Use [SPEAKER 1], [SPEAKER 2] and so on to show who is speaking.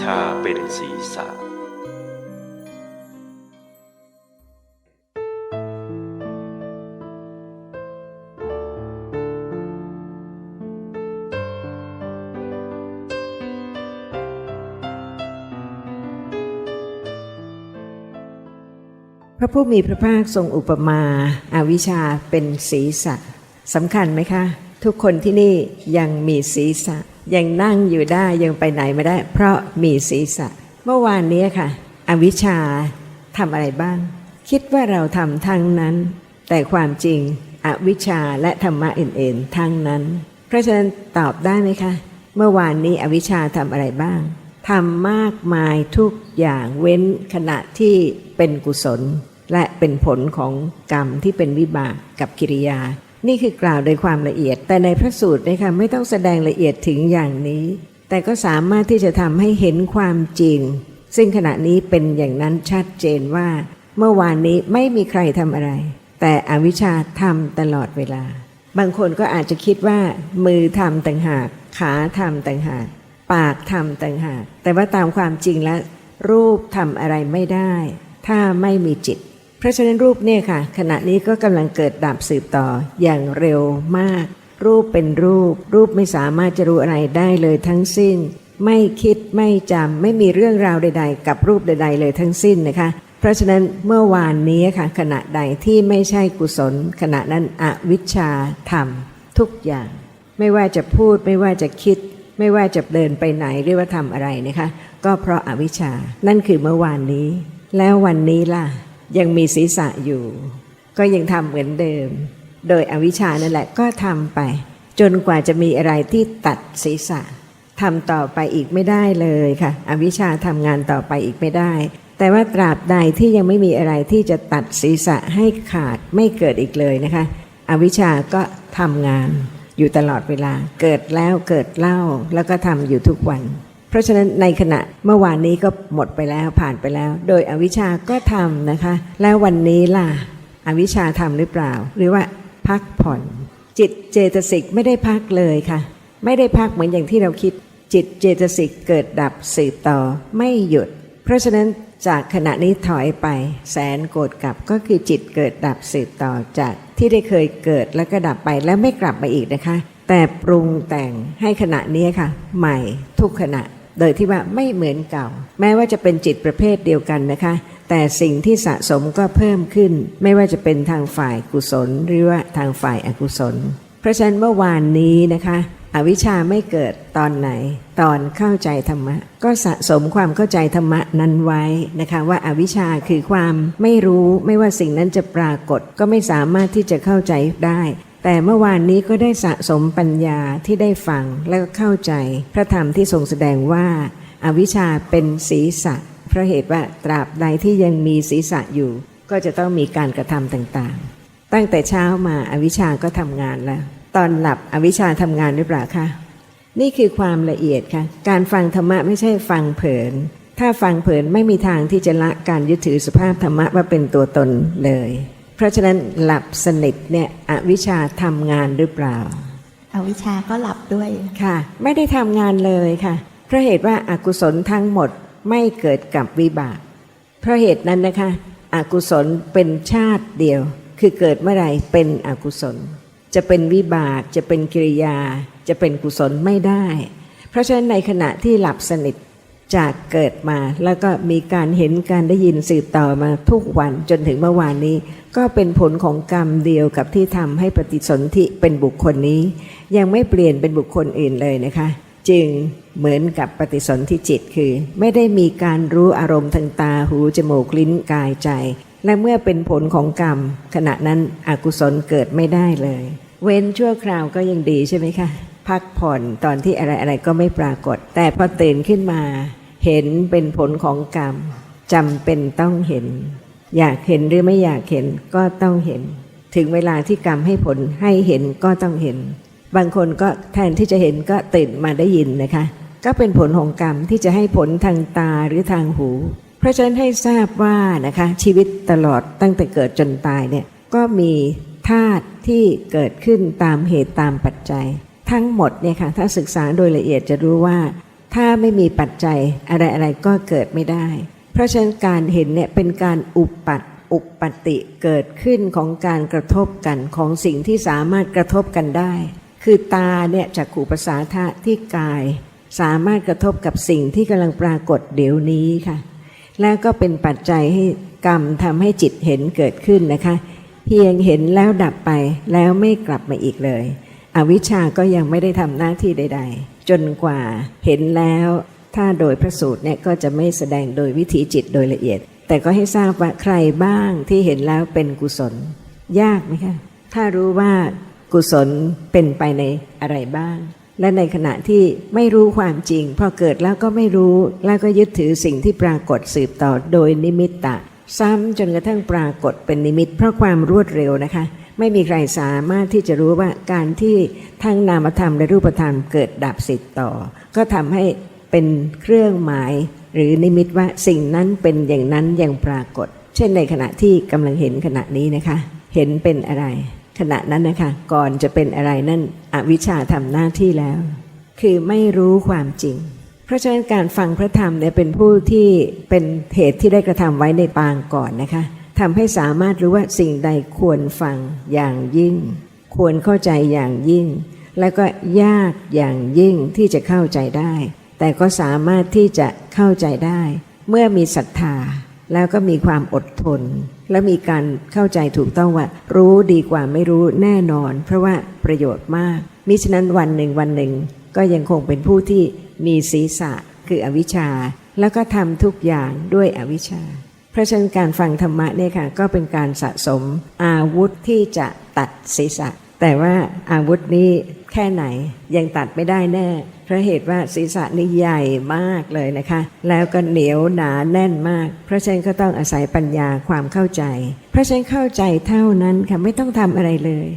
[SPEAKER 1] ชาเป็นศีรษะ
[SPEAKER 2] พระผู้มีพระภาคทรงอุปมาอาวิชชาเป็นศีรษะสำคัญไหมคะ ทุกคนที่นี่ยังมีศีรษะ ยังนั่งอยู่ได้ยังไปไหนไม่ได้ เพราะมีศีรษะ เมื่อวานนี้ค่ะ อวิชชาทำอะไรบ้าง คิดว่าเราทำทั้งนั้น แต่ความจริงอวิชชาและธรรมะอื่นๆทั้งนั้น เพราะฉะนั้นตอบได้ไหมคะ เมื่อวานนี้อวิชชาทำอะไรบ้างทำมากมายทุกอย่างเว้นขณะที่เป็นกุศล และเป็นผลของกรรมที่เป็นวิบากกับกิริยา นี่คือกล่าวโดยความละเอียด แต่ในพระสูตรนะคะไม่ต้องแสดงละเอียดถึงอย่างนี้ แต่ก็สามารถที่จะทำให้เห็นความจริง ซึ่งขณะนี้เป็นอย่างนั้นชัดเจนว่า เมื่อวานนี้ไม่มีใครทำอะไร แต่อวิชชาทำตลอดเวลา บางคนก็อาจจะคิดว่า มือทำต่างหาก ขาทำต่างหาก ปากทำต่างหาก แต่ว่าตามความจริงแล้วรูปทำอะไรไม่ได้ ถ้าไม่มีจิต เพราะฉะนั้นรูปเนี่ยค่ะ ขณะนี้ก็กำลังเกิดดับสืบต่ออย่างเร็วมาก รูปเป็นรูป รูปไม่สามารถจะรู้อะไรได้เลยทั้งสิ้น ไม่คิดไม่จำไม่มีเรื่องราวใด ๆ กับรูปใด ๆ เลยทั้งสิ้นนะคะ เพราะฉะนั้นเมื่อวานนี้ค่ะ ขณะใดที่ไม่ใช่กุศล ขณะนั้นอวิชชาทำทุกอย่าง ไม่ว่าจะพูดไม่ว่าจะคิด ไม่ว่าจะเดินไปไหนหรือว่าทำอะไรนะคะ ก็เพราะอาวิชชานั่นคือเมื่อวานนี้ แล้ววันนี้ล่ะ ยังมีศีรษะอยู่ ก็ยังทำเหมือนเดิม โดยอวิชชานั่นแหละก็ทำไป จนกว่าจะมีอะไรที่ตัดศีรษะทำต่อไปอีกไม่ได้เลยค่ะ อวิชชาทำงานต่อไปอีกไม่ได้ แต่ว่าตราบใดที่ยังไม่มีอะไรที่จะตัดศีรษะให้ขาดไม่เกิดอีกเลยนะคะ อวิชชาก็ทำงานอยู่ตลอดเวลา เกิดแล้วเกิดเล่าแล้วก็ทำอยู่ทุกวัน เพราะฉะนั้นในขณะเมื่อวานนี้ก็หมดไปแล้วผ่านไปแล้ว โดยอวิชาก็ทำนะคะ แล้ววันนี้ล่ะอวิชชาทำหรือเปล่า หรือว่าพักผ่อน จิตเจตสิกไม่ได้พักเลยค่ะ ไม่ได้พักเหมือนอย่างที่เราคิด จิตเจตสิกเกิดดับสืบต่อไม่หยุด เพราะฉะนั้นจากขณะนี้ถอยไป แสนโกรธกลับก็คือจิตเกิดดับสืบต่อจากที่ได้เคยเกิดแล้วก็ดับไปแล้วไม่กลับมาอีกนะคะ แต่ปรุงแต่งให้ขณะนี้ค่ะ ใหม่ทุกขณะ โดยที่ว่าไม่เหมือนเก่า แม้ว่าจะเป็นจิตประเภทเดียวกันนะคะ แต่สิ่งที่สะสมก็เพิ่มขึ้น ไม่ว่าจะเป็นทางฝ่ายกุศล หรือว่าทางฝ่ายอกุศล เพราะฉะนั้นเมื่อวานนี้นะคะอวิชชาไม่เกิดตอนไหน ตอนเข้าใจธรรมะ ก็สะสมความเข้าใจธรรมะนั้นไว้นะคะว่าอาวิชชาคือความไม่รู้ไม่ว่าสิ่งนั้นจะปรากฏ ก็ไม่สามารถที่จะเข้าใจได้ แต่เมื่อวานนี้ก็ได้สะสมปัญญาที่ได้ฟังแล้วก็เข้าใจพระธรรมที่ทรงแสดงว่าอาวิชชาเป็นศีรษะเพราะเหตุว่าตราบใดที่ยังมีศีรษะอยู่ ก็จะต้องมีการกระทำต่างๆ ตั้งแต่เช้ามาอาวิชชาก็ทำงานแล้ว ตอนหลับอวิชชาทำงานหรือเปล่าคะนี่คือความละเอียดค่ะ การฟังธรรมะไม่ใช่ฟังเผิน ถ้าฟังเผินไม่มีทางที่จะละการยึดถือสภาพธรรมะว่าเป็นตัวตนเลย เพราะฉะนั้นหลับสนิทเนี่ยอวิชชาทำงานหรือเปล่า
[SPEAKER 3] อวิชาก็หลับด้วย
[SPEAKER 2] ค่ะ ไม่ได้ทำงานเลยค่ะเพราะเหตุว่าอากุศลทั้งหมดไม่เกิดกับวิบาก เพราะเหตุนั้นนะคะอกุศลเป็นชาติเดียว คือเกิดเมื่อไหร่เป็นอกุศล จะเป็นวิบากจะเป็นกิริยา จะเป็นกุศลไม่ได้ เพราะฉะนั้นในขณะที่หลับสนิท จากเกิดมาแล้วก็มีการเห็นการได้ยินสืบต่อมาทุกวันจนถึงเมื่อวานนี้ ก็เป็นผลของกรรมเดียวกับที่ทำให้ปฏิสนธิเป็นบุคคลนี้ ยังไม่เปลี่ยนเป็นบุคคลอื่นเลยนะคะ จึงเหมือนกับปฏิสนธิจิตคือ ไม่ได้มีการรู้อารมณ์ทางตาหูจมูกลิ้นกายใจ และเมื่อเป็นผลของกรรม ขณะนั้นอกุศลเกิดไม่ได้เลย เว้นชั่วคราวก็ยังดีใช่ไหมคะพักผ่อนตอนที่อะไรอะไรก็ไม่ปรากฏ แต่พอตื่นขึ้นมา เห็นเป็นผลของกรรมจำเป็นต้องเห็น อยากเห็นหรือไม่อยากเห็นก็ต้องเห็น ถึงเวลาที่กรรมให้ผลให้เห็นก็ต้องเห็น บางคนก็แทนที่จะเห็นก็ตื่นมาได้ยินนะคะ ก็เป็นผลของกรรมที่จะให้ผลทางตาหรือทางหู เพราะฉะนั้นให้ทราบว่านะคะชีวิตตลอดตั้งแต่เกิดจนตายเนี่ยก็มีธาตุที่เกิดขึ้นตามเหตุตามปัจจัย ทั้งหมดเนี่ยค่ะถ้าศึกษาโดยละเอียดจะรู้ว่า ถ้าไม่มีปัจจัยอะไรอะไรๆก็เกิดไม่ได้ เพราะฉะนั้นการเห็นเนี่ยเป็นการอุปปัตอุปปติเกิดขึ้นของการกระทบกันของสิ่งที่สามารถกระทบกันได้ คือตาเนี่ยจากขูปสาทะที่กาย สามารถกระทบกับสิ่งที่กำลังปรากฏเดี๋ยวนี้ค่ะ แล้วก็เป็นปัจจัยให้กรรมทำให้จิตเห็นเกิดขึ้นนะคะ เพียงเห็นแล้วดับไปแล้วไม่กลับมาอีกเลย อวิชชาก็ยังไม่ได้ทำหน้าที่ใด ๆ จนกว่าเห็นแล้ว ถ้าโดยพระสูตรเนี่ยก็จะไม่แสดงโดยวิถีจิตโดยละเอียด แต่ก็ให้ทราบว่าใครบ้างที่เห็นแล้วเป็นกุศล ยากไหมคะถ้ารู้ว่ากุศลเป็นไปในอะไรบ้าง และในขณะที่ไม่รู้ความจริง พอเกิดแล้วก็ไม่รู้แล้วก็ยึดถือสิ่งที่ปรากฏสืบต่อโดยนิมิตตะ ซ้ำจนกระทั่งปรากฏเป็นนิมิต เพราะความรวดเร็วนะคะ ไม่มีใครสามารถที่จะรู้ว่าการที่ทั้งนามธรรมและรูปธรรมเกิดดับสิทธิ์ต่อ ก็ทำให้เป็นเครื่องหมาย หรือนิมิตว่าสิ่งนั้นเป็นอย่างนั้นอย่างปรากฏ เช่นในขณะที่กำลังเห็นขณะนี้นะคะ เห็นเป็นอะไร ขณะนั้นนะคะก่อนจะเป็นอะไรนั่นอวิชชาทำหน้าที่แล้ว คือไม่รู้ความจริงเพราะฉะนั้นการฟังพระธรรมเนี่ยเป็นผู้ที่เป็นเหตุที่ได้กระทำไว้ในปางก่อนนะคะ ทำให้สามารถรู้ว่าสิ่งใดควรฟังอย่างยิ่ง ควรเข้าใจอย่างยิ่ง แล้วก็ยากอย่างยิ่งที่จะเข้าใจได้ แต่ก็สามารถที่จะเข้าใจได้ เมื่อมีศรัทธา แล้วก็มีความอดทน และมีการเข้าใจถูกต้องว่า รู้ดีกว่าไม่รู้แน่นอน เพราะว่าประโยชน์มาก มิฉะนั้นวันหนึ่งวันหนึ่ง ก็ยังคงเป็นผู้ที่มีศีรษะคืออวิชชา แล้วก็ทำทุกอย่างด้วยอวิชชา เพราะฉะนั้นการฟังธรรมะเนี่ยค่ะก็เป็นการสะสมอาวุธที่จะตัดศีรษะ แต่ว่าอาวุธนี้แค่ไหนยังตัดไม่ได้แน่เพราะเหตุว่าศีรษะนี่ใหญ่มากเลยนะคะ แล้วก็เหนียวหนาแน่นมาก เพราะฉะนั้นก็ต้องอาศัยปัญญาความเข้าใจ เพราะฉะนั้นเข้าใจเท่านั้นค่ะไม่ต้องทำอะไรเลย